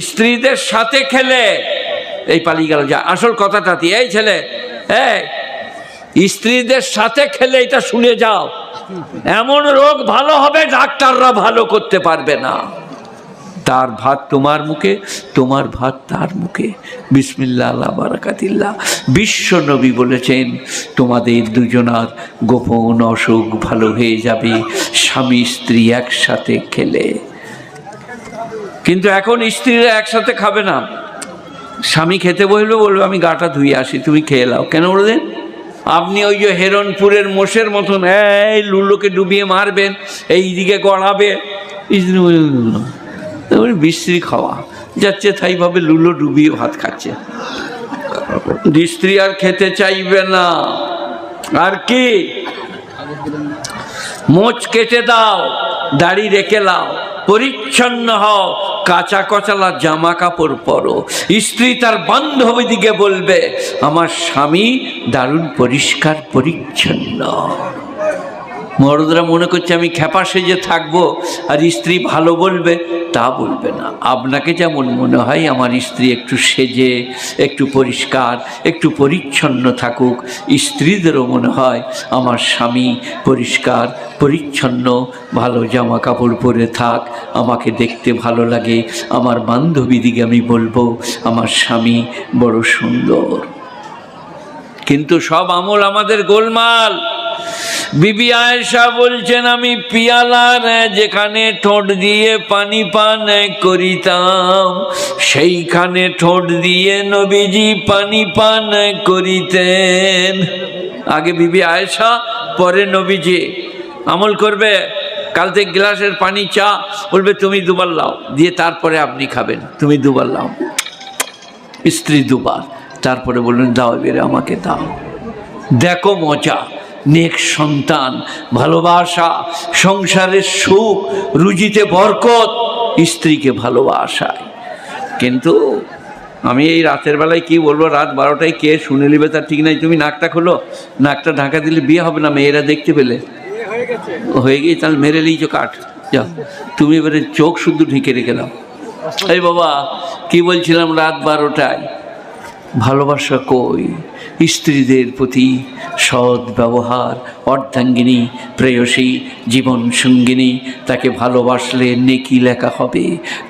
স্ত্রীদের সাথে খেলে। এই পালিয়ে গেল যা, আসল কথাটা কি? এই ছেলে, এই, স্ত্রীদের সাথে খেলে এটা শুনে যাও। এমন রোগ ভালো হবে, ডাক্তাররা ভালো করতে পারবে না। তার ভাত তোমার মুখে, তোমার ভাত তার মুখে। বিসমিল্লা আল্লাহ বিশ্ব নবী বলেছেন, তোমাদের দুজনার গোপন অসুখ ভালো হয়ে যাবে। স্বামী স্ত্রী একসাথে খেলে। কিন্তু এখন স্ত্রীরা একসাথে খাবে না। স্বামী খেতে বলবে বলবে, আমি গাটা ধুয়ে আসি, তুমি খেয়ে নাও। কেন বললেন? আপনি ওই যে হেরনপুরের মোষের মতন, এই লুলোকে ডুবিয়ে মারবেন, এই দিকে গড়াবে। বিশ্রী খাওয়া। যাচ্ছে তাই ভাবে লুলো ডুবিয়ে ভাত খাচ্ছে। স্ত্রী আর খেতে চাইবে না। আর কি? মোচ কেটে দাও, দাড়ি রেখে লাও। পরিচ্ছন্ন হও, কাঁচা কচালা জামা কাপড় পরো। স্ত্রী তার বান্ধবী দিকে বলবে, আমার স্বামী দারুণ পরিষ্কার পরিচ্ছন্ন। মরদরা মনে করছে আমি খেপা সেজে থাকব আর স্ত্রী ভালো বলবে, তা বলবে না। আপনাকে যেমন মনে হয় আমার স্ত্রী একটু সেজে, একটু পরিষ্কার, একটু পরিচ্ছন্ন থাকুক। স্ত্রীদেরও মনে হয় আমার স্বামী পরিষ্কার, পরিচ্ছন্ন, ভালো জামা কাপড় পরে থাক, আমাকে দেখতে ভালো লাগে। আমার বান্ধবীদিকে আমি বলব, আমার স্বামী বড় সুন্দর। কিন্তু সব আমল আমাদের গোলমাল। বিবি আয়েশা বলছেন, আমি পিয়ালার যেখানে ঠোঁট দিয়ে পানি পান করিতাম, সেইখানে ঠোঁট দিয়ে নবীজি পানি পান করিতেন। আগে বিবি আয়েশা, পরে নবীজি। আমল করবে, কাল থেকে গ্লাসের পানি চা, বলবে, তুমি দুবার লাও। দিয়ে তারপরে আপনি খাবেন। তুমি দুবার লাও। স্ত্রী দুবার। তারপরে বললেন, দাও এবারে আমাকে দাও। দেখো মজা। নেক সন্তান, ভালোবাসা, সংসারের সুখ, রুজিতে বরকত, স্ত্রীকে ভালোবাসায়। কিন্তু আমি এই রাতের বেলায় কি বলব, রাত বারোটায় কে শুনে নিবে তার ঠিক নাই, তুমি নাকটা খোলো, নাকটা ঢাকা দিলে বিয়ে হবে না, মেয়েরা দেখতে পেলে। হয়ে গিয়ে তাহলে মেরে লিয়েছো কাঠ, যাও। তুমি এবারে চোখ শুধু ঢেকে রেখে দাও। এই বাবা, কি বলছিলাম রাত বারোটায়? ভালোবাসা কই? স্ত্রীদের প্রতি সৎ ব্যবহার অর্ধাঙ্গিনী, প্রেয়সী, জীবন সঙ্গিনী, তাকে ভালোবাসলে নেকি লেখা হবে,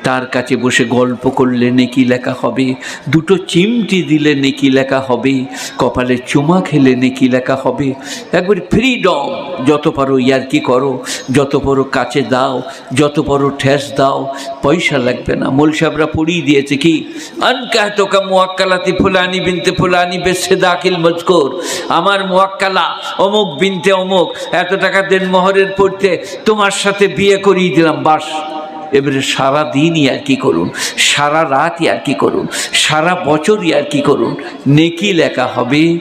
তার কাছে বসে গল্প করলে নেকি লেখা হবে, দুটো চিমটি দিলে নেকি লেখা হবে, কপালে চুমা খেলে নেকি লেখা হবে। একবার ফ্রিডম যত পারো ইয়ার্কি করো, যত পারো কাছে দাও, যত পারো ঠেস দাও, পয়সা লাগবে না। মোল সাহেবরা পড়িয়ে দিয়েছে কি? আনকাহতো কা মুয়াক্কালাতি ফুলানি বিনতে ফুলানি বেশে দাখিল মজকুর। আমার মুয়াক্কালা অমুক বিনতে অমুক, এত টাকা দেন মহরের পড়তে, তোমার সাথে বিয়ে করিয়ে দিলাম, বাস। এবারে সারা দিনই আর কি করুন, সারা রাতই আর কি করুন, সারা বছরই আর কি করুন, নেকি লেখা হবে।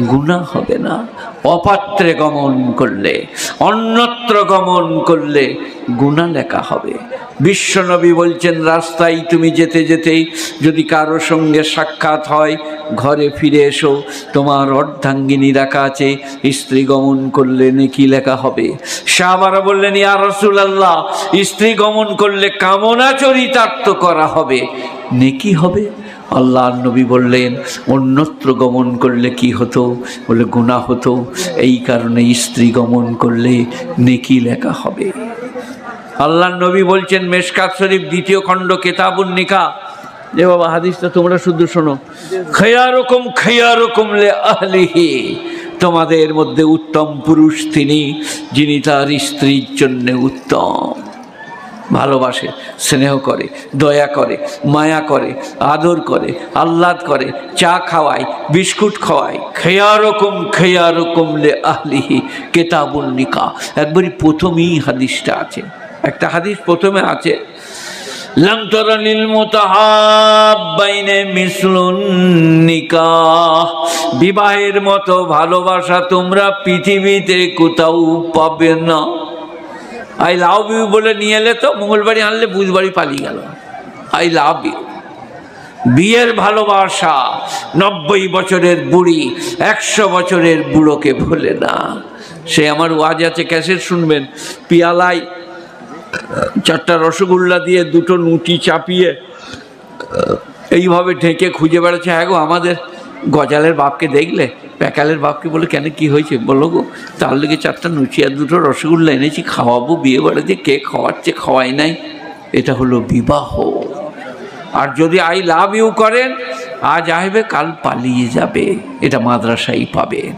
গুণা হবে না। অপাত্রে গমন করলে, অন্যত্র গমন করলে গুণা লেখা হবে। বিশ্বনবী বলছেন, রাস্তায় তুমি যেতে যেতেই যদি কারও সঙ্গে সাক্ষাৎ হয়, ঘরে ফিরে এসো, তোমার অর্ধাঙ্গিনী রাখা আছে, স্ত্রী গমন করলে নেকি লেখা হবে। শাহবারা বললেন, ইয়া রসুল আল্লাহ স্ত্রী গমন করলে কামনা চরিতার্থ করা হবে। নেকি হবে? আল্লাহ নবী বললেন, অন্যত্র গমন করলে কি হতো? বলে গুণা হতো। এই কারণে স্ত্রী গমন করলে নেকি লেখা হবে। আল্লাহ নবী বলছেন, মেশকাত শরীফ, দ্বিতীয় খণ্ড, কেতাবুন নিকা। যে বাবা, হাদিসটা তোমরা শুধু শোনো। খেয়া রকম খেয়া রকম লে আহলিহি। তোমাদের মধ্যে উত্তম পুরুষ তিনি, যিনি তার স্ত্রীর জন্য উত্তম। ভালোবাসে, স্নেহ করে, দয়া করে, মায়া করে, আদর করে, আহ্লাদ করে, চা খাওয়ায়, বিস্কুট খাওয়ায়। খেয়া রকম খেয়া রকম লে আহলিহি কেতাবুল নিকা একবারই প্রথমেই হাদিসটা আছে। একটা হাদিস প্রথমে আছে বিবাহের মতো ভালোবাসা তোমরা পৃথিবীতে কোথাও পাবে না। আই লাভ ইউ বলে নিয়ে এলে তো মঙ্গলবাড়ি আনলে বুধবারই পালিয়ে গেল। I love you. বিয়ের ভালোবাসা নব্বই বছরের বুড়ি, একশো বছরের বুড়োকে ভোলে না। সে আমার ওয়াজ আছে, ক্যাসেট শুনবেন। পিয়ালায় চারটা রসগোল্লা দিয়ে দুটো নুটি চাপিয়ে, এইভাবে ঢেকে খুঁজে বেড়াচ্ছে হ্যাঁ গো, আমাদের গজালের বাপকে দেখলে? প্যাকালের বাপকে বলে, কেন, কি হয়েছে? বলো গো, তার লেগে চারটা লুচি আর দুটো রসগোল্লা এনেছি, খাওয়াবো বিয়ে বাড়িতে, কে খাওয়াচ্ছে, খাওয়াই নাই। এটা হলো বিবাহ। আর যদি আই লাভ ইউ করেন, আজ আসবে কাল পালিয়ে যাবে। এটা মাদ্রাসাই পাবেন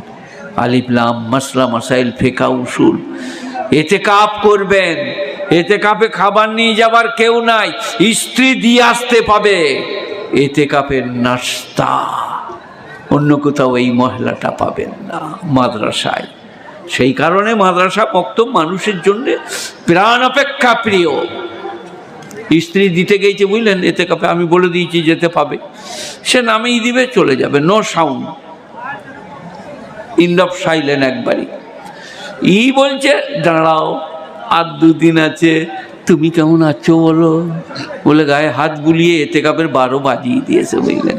আলিফলাম মাসলা, মাসাইল, ফেকা, উসুল। এতে কাপ করবেন, এতে কাপে খাবার নিয়ে যাবার কেউ নাই, স্ত্রী দিয়ে আসতে পাবে। এতে কাপের নাস্তা। অন্য কোথাও এই মহিলাটা পাবেন না মাদ্রাসায়। সেই কারণে মাদ্রাসা পক্ত মানুষের জন্য প্রাণ অপেক্ষা প্রিয়। স্ত্রী দিতে গেছে বুঝলেন, এতে কাপে আমি বলে দিয়েছি যেতে পাবে। সে নামেই দিবে, চলে যাবে। No sound end of silence একবারই। ই বলছে, দাঁড়াও, আর দুদিন আছে, তুমি কেমন আছো বলো? বলে গায়ে হাত বুলিয়ে এতে কাপের বারো বাজিয়ে দিয়েছে বুঝলেন।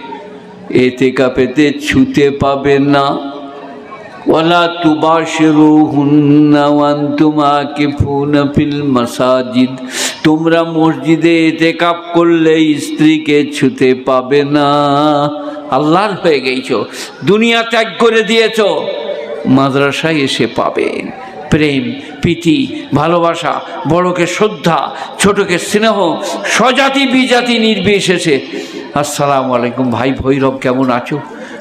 এতে কাপেতে ছুতে পাবে না। তুবাশিরুহুন্না ওয়ান্তুম আকিফুনা ফিল মাসাজিদ। তোমরা মসজিদে এতে কাপ করলে স্ত্রীকে ছুতে পাবে না। আল্লাহর হয়ে গেছ দুনিয়া ত্যাগ করে দিয়েছ। মাদ্রাসায় এসে পাবে। প্রেম, প্রীতি, ভালোবাসা, বড়কে শ্রদ্ধা, ছোটকে স্নেহ, স্বজাতি, বিজাতি নির্বিশেষে। আসসালামু আলাইকুম, ভাই ভৈরব, কেমন আছো?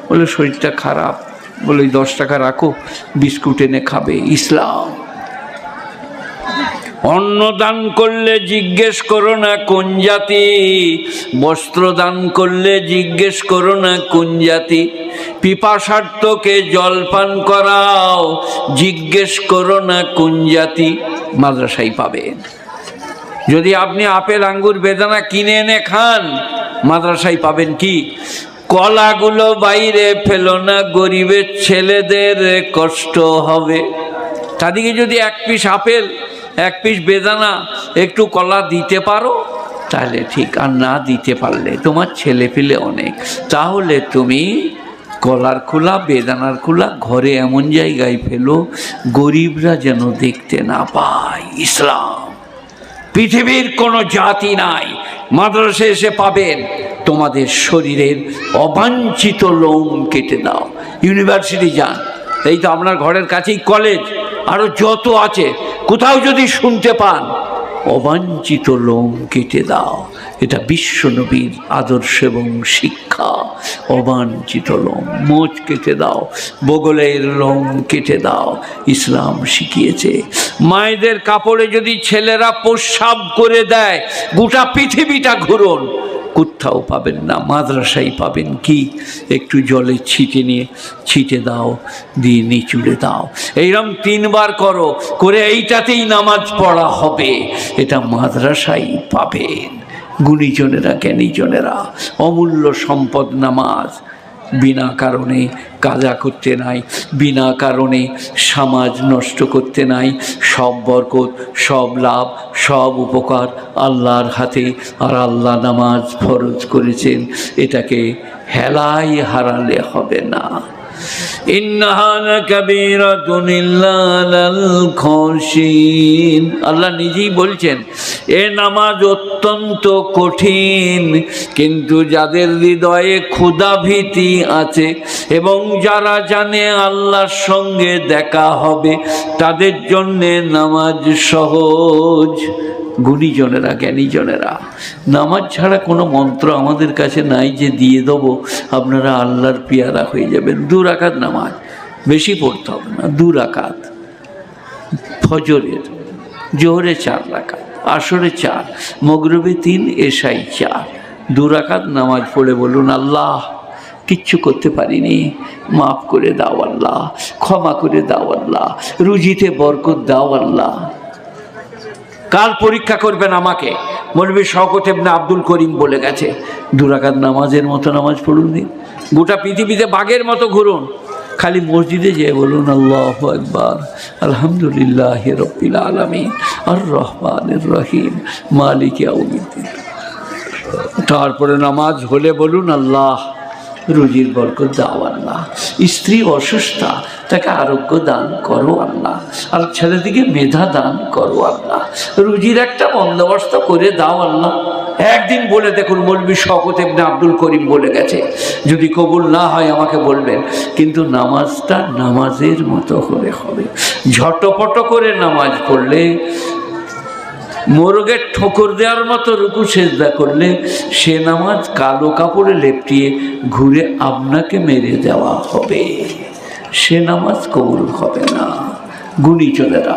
বলে, শরীরটা খারাপ। বলে দশ টাকা রাখো, বিস্কুট এনে খাবে। ইসলাম। অন্ন দান করলে জিজ্ঞেস করো না কোন জাতি বস্ত্র দান করলে জিজ্ঞেস করো না কোন জাতি। পিপাসার্থকে জলপান করাও। জিজ্ঞেস করো না কোন জাতি মাদ্রাসাই পাবেন যদি আপনি আপেল, আঙ্গুর, বেদানা কিনে এনে খান, মাদ্রাসায় পাবেন কি? কলাগুলো বাইরে ফেলো না, গরিবের ছেলেদের কষ্ট হবে। তাদেরকে যদি এক পিস আপেল, এক পিস বেদানা, একটু কলা দিতে পারো, তাহলে ঠিক। আর না দিতে পারলে তোমার ছেলে পেলে অনেক। তাহলে তুমি কলার খোলা, বেদানার খোলা, ঘরে এমন জায়গায় ফেলো, গরিবরা যেন দেখতে না পায় ইসলাম। পৃথিবীর কোনো জাতি নাই, মাদ্রাসে এসে পাবেন, তোমাদের শরীরের অবাঞ্ছিত লোম কেটে দাও। ইউনিভার্সিটি যান, এই তো আপনার ঘরের কাছেই কলেজ আরও যত আছে, কোথাও যদি শুনতে পান অবাঞ্ছিত লোম কেটে দাও। এটা বিশ্বনবীর আদর্শ এবং শিক্ষা। অবাঞ্ছিত লোম, মোচ কেটে দাও, বগলের লোম কেটে দাও। ইসলাম শিখিয়েছে, মায়েদের কাপড়ে যদি ছেলেরা প্রস্রাব করে দেয়, গোটা পৃথিবীটা ঘুরন। কোথাও পাবেন না মাদ্রাসাই পাবেন কি? একটু জলে ছিটে নিয়ে, ছিটে দাও, দিয়ে নিচুড়ে দাও। এইরম তিনবার করো, করে এইটাতেই নামাজ পড়া হবে। এটা মাদ্রাসাই পাবেন। গুণীজনেরা, জ্ঞানীজনেরা, অমূল্য সম্পদ নামাজ। বিনা কারণে কাজা করতে নাই, বিনা কারণে সমাজ নষ্ট করতে নাই, সব বরকত, সব লাভ, সব উপকার আল্লাহর হাতে আর আল্লাহ নামাজ ফরজ করেছেন। এটাকে হেলাই হারালে হবে না। আল্লাহ নিজেই বলছেন, এ নামাজ অত্যন্ত কঠিন, কিন্তু যাদের হৃদয়ে ক্ষুধা ভীতি আছে এবং যারা জানে আল্লাহর সঙ্গে দেখা হবে, তাদের জন্যে নামাজ সহজ। গুণীজনেরা, জ্ঞানীজনেরা। নামাজ ছাড়া কোনো মন্ত্র আমাদের কাছে নাই যে দিয়ে দেবো, আপনারা আল্লাহর পিয়ারা হয়ে যাবেন। দু রাকাত নামাজ, বেশি পড়তে হবে না, দু রাকাত। ফজরের জোহরে চার রাকাত আসরে চার, মগরবে তিন এসাই চার। দু রাকাত নামাজ পড়ে বলুন, আল্লাহ, কিচ্ছু করতে পারিনি। মাফ করে দাও আল্লাহ, ক্ষমা করে দাও আল্লাহ, রুজিতে বরকত দাও আল্লাহ। কাল পরীক্ষা করবেন আমাকে? মৌলবী শওকত এমনি আব্দুল করিম বলে গেছে দুরাকাত নামাজের মতো নামাজ পড়ুন দিন গোটা পৃথিবীতে বাঘের মতো ঘুরুন। খালি মসজিদে যেয়ে বলুন, আল্লাহ একবার আলহামদুলিল্লাহ রব্বিল আলমিন আর রহমান রহিম মালিক তারপরে নামাজ হলে বলুন, আল্লাহ রুজির বরকত দাও আল্লাহ। স্ত্রী অসুস্থ, তাকে আরোগ্য দান করো আল্লাহ। আর ছেলেদিকে মেধা দান করো আল্লাহ। রুজির একটা বন্দোবস্ত করে দাও আল্লাহ। একদিন বলে দেখুন, মলবি শকত এমনি আব্দুল করিম বলে গেছে, যদি কবুল না হয় আমাকে বলবেন, কিন্তু নামাজটা নামাজের মতো হলে হবে। ঝটপট করে নামাজ পড়লে মোরগের ঠোকর দেওয়ার মতো রুকু সেজদা করলে সে নামাজ কালো কাপড়ে লেপটিয়ে ঘুরে আপনাকে মেরে দেওয়া হবে। সে নামাজ কবুল হবে না। গুণী চলেরা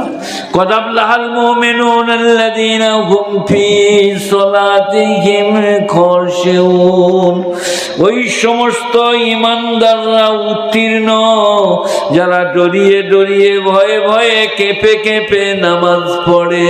কদাব লাহাল মুমিনুন আল্লাযীনা হুম ফি সালাতিহিম খাশিউন। ওই সমস্ত ইমানদাররা উত্তীর্ণ, যারা ডরিয়ে ডরিয়ে ভয়ে ভয়ে কেঁপে কেঁপে নামাজ পড়ে।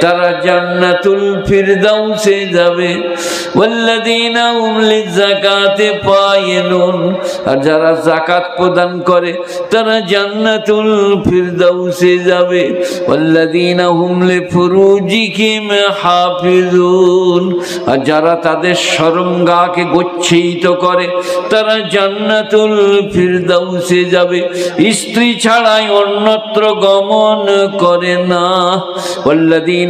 তারা জান্নাতুল ফিরদাউসে যাবে। ওয়াল্লাযীনা হুম লিযাকাতি ফায়িলুন আর যারা যাকাত প্রদান করে, তারা জান্নাতুল ফিরদাউসে যাবে। ওয়াল্লাযীনা হুম লিফুরুজিহিম হাফিজুন। আর যারা তাদের সরঙ্গাকে গচ্ছিত করে, তারা জান্নাতুল ফিরদাউসে যাবে। স্ত্রী ছাড়াই অন্যত্র গমন করে না। ওয়াল্লাযীনা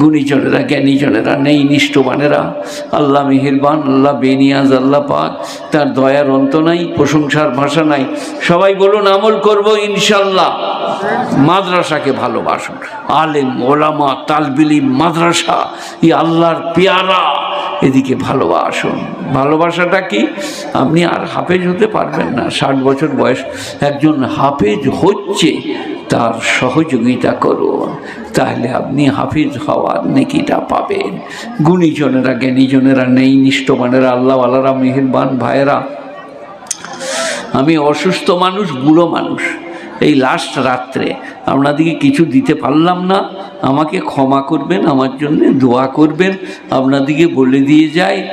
গুণীজনেরা, জ্ঞানীজনেরা, নেই নিষ্ঠবানেরা। আল্লাহ মেহেরবান, আল্লাহ বেনিয়াজ, আল্লাহ পাক, তার দয়ার অন্ত নাই, প্রশংসার ভাষা নাই। সবাই বলুন, আমল করব ইনশাল্লাহ মাদ্রাসাকে ভালোবাসুন। আলেম, ওলামা, তালবিলি, মাদ্রাসা ই আল্লাহর পেয়ারা। এদিকে ভালোবাসুন। ভালোবাসাটা কি? আপনি আর হাফেজ হতে পারবেন না। ষাট বছর বয়স একজন হাফেজ হচ্ছে, তার সহযোগিতা করুন। তাহলে আপনি হাফিজ হওয়ার নেকিটা পাবেন। গুণীজনেরা, জ্ঞানীজনেরা, নেই নিষ্ঠবানেরা, আল্লাহওয়ালারা, মেহেরবান ভাইয়েরা, আমি অসুস্থ মানুষ, বুড়ো মানুষ। এই লাস্ট রাত্রে। আপনাদেরকে কিছু দিতে পারলাম না। আমাকে ক্ষমা করবেন, আমার জন্য দোয়া করবেন। আপনাদেরকে বলে দিয়ে যায়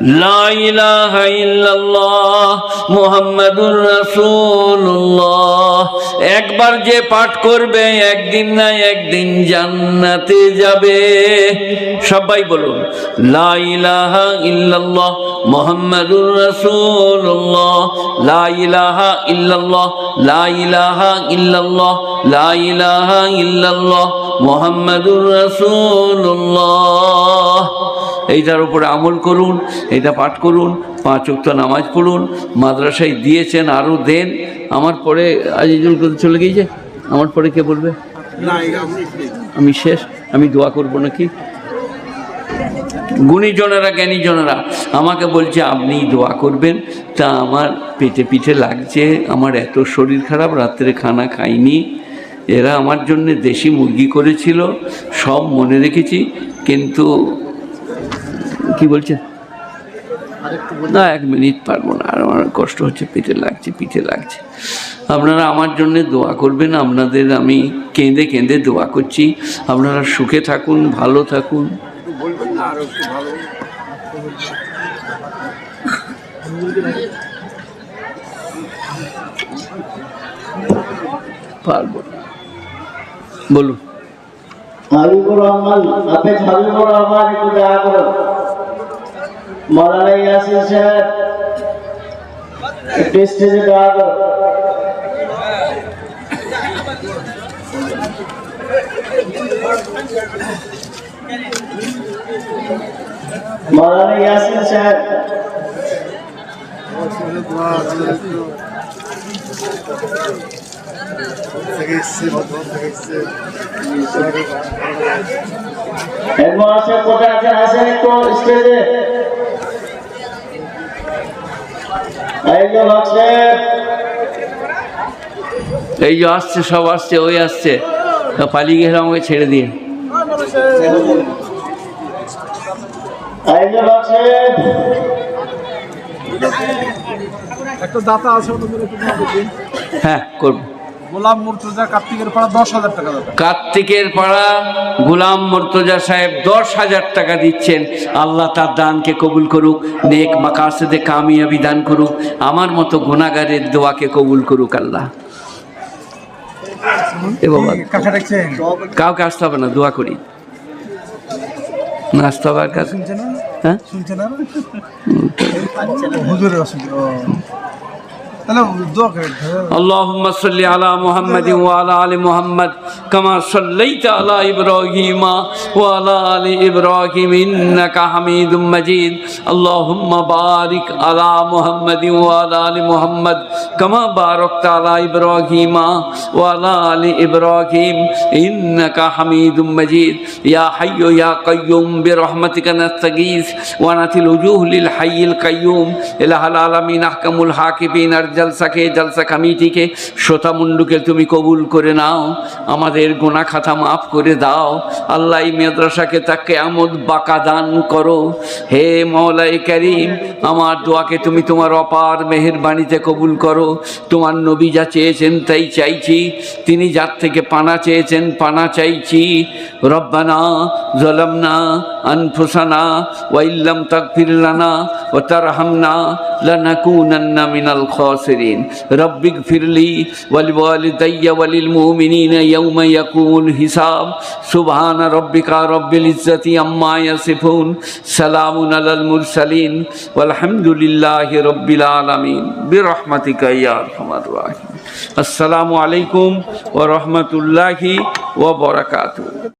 ইলাহা ইল্লাল্লাহ মুহাম্মাদুর রাসূলুল্লাহ। একবার যে পাঠ করবে, একদিন না একদিন জান্নাতে যাবে। সবাই বলুন, লা ইলাহা ইল্লাল্লাহ মুহাম্মাদুর রাসূলুল্লাহ। লা ইলাহা ইল্লাল্লাহ, লা ইলাহা ইল্লাল্লাহ, লা ইলাহা ইল্লাল্লাহ মুহাম্মাদুর রাসূলুল্লাহ। এইটার উপরে আমল করুন এটা পাঠ করুন পাঁচ ওয়াক্ত নামাজ পড়ুন মাদ্রাসায় দিয়েছেন আরও দেন। আমার পরে আজিজুল করিম চলে গিয়েছে? আমার পরে কে বলবে? আমি শেষ? আমি দোয়া করব নাকি? গুণীজনেরা জ্ঞানীজনেরা আমাকে বলছে আপনি দোয়া করবেন। তা আমার পেটে পিঠে লাগছে আমার এত শরীর খারাপ রাত্রে খানা খাইনি। এরা আমার জন্য দেশি মুরগি করেছিল সব মনে রেখেছি কিন্তু কি বলছেন? না, এক মিনিট পারব না, আর আমার কষ্ট হচ্ছে পেটে লাগছে, পিঠে লাগছে। আপনারা আমার জন্য দোয়া করবেন, আপনাদের আমি কেঁদে কেঁদে দোয়া করছি। আপনারা সুখে থাকুন, ভালো থাকুন। পারব বলুন। মৌলানা ইয়াসিন সাহেব একটু স্টেজে দোয়া মৌলানা ইয়াসিন সাহেব কোথায় আছেন আসেন একটু স্টেজে। এই যে আসছে সব আসছে ওই আসছে। তা পালিয়ে গেলে আমাকে ছেড়ে একটা দাতা আছে দোয়া হ্যাঁ করব। গোলাম মুর্তজা কার্তিকের পাড়া দশ হাজার টাকা কার্তিকের পাড়া গুলাম মর্তজা সাহেব দশ হাজার টাকা দিচ্ছেন। আল্লাহ তার দানকে কবুল করুক নেক মাকাসেদে কামিয়াবি দান করুক আমার মতো গুণাগারের দোয়াকে কবুল করুক আল্লাহ। কাউকে আসতে হবে না দোয়া করি। না আসতে হবে আর কাছে হ্যাঁ? اللهم صل على محمد وعلى آل محمد كما صليت على إبراهيم وعلى آل إبراهيم إنك حميد مجيد. اللهم بارك على محمد وعلى آل محمد كما باركت على إبراهيم وعلى آل إبراهيم إنك حميد مجيد. يا حي يا قيوم برحمتك نستغيث ونتي الوجوه للحي القيوم. إله العالمين أحكم الحاكمين জলসাকে, জলসা কমিটিকে, শ্রোতা মুন্ডুকে তুমি কবুল করে নাও, আমাদের গোনা খাতা মাফ করে দাও। আল্লাহ মেদ্রাসাকে তাকে আমদ বাঁকা দান করো। হে মৌলাই করিম, আমার দোয়াকে তুমি তোমার অপার মেহেরবাণীতে কবুল করো। তোমার নবী যা চেয়েছেন তাই চাইছি, তিনি যার থেকে পানা চেয়েছেন পানা চাইছি। রব্বানা জলমনা আনফুসানা ওয়াইল্লাম তাকফির লানা ও তারহামনা লানাকুনান্না মিনাল খাসিরিন রব্বি গফিরলি ওয়ালিওয়ালিদাইয়া ওয়ালিল মুমিনিনা ইয়াউমা ইয়াকুমুল হিসাব। সুবহানা রব্বিকা রব্বিল ইজ্জাতি আম্মা ইয়াসিফুন। সালামুন আলাল মুরসালিন। ওয়ালহামদুলিল্লাহি রব্বিল আলামিন। বিরহমাতিকা ইয়া আরহামার রাহিম। আসসালামু আলাইকুম ওয়া রাহমাতুল্লাহি ওয়া বারাকাতুহু।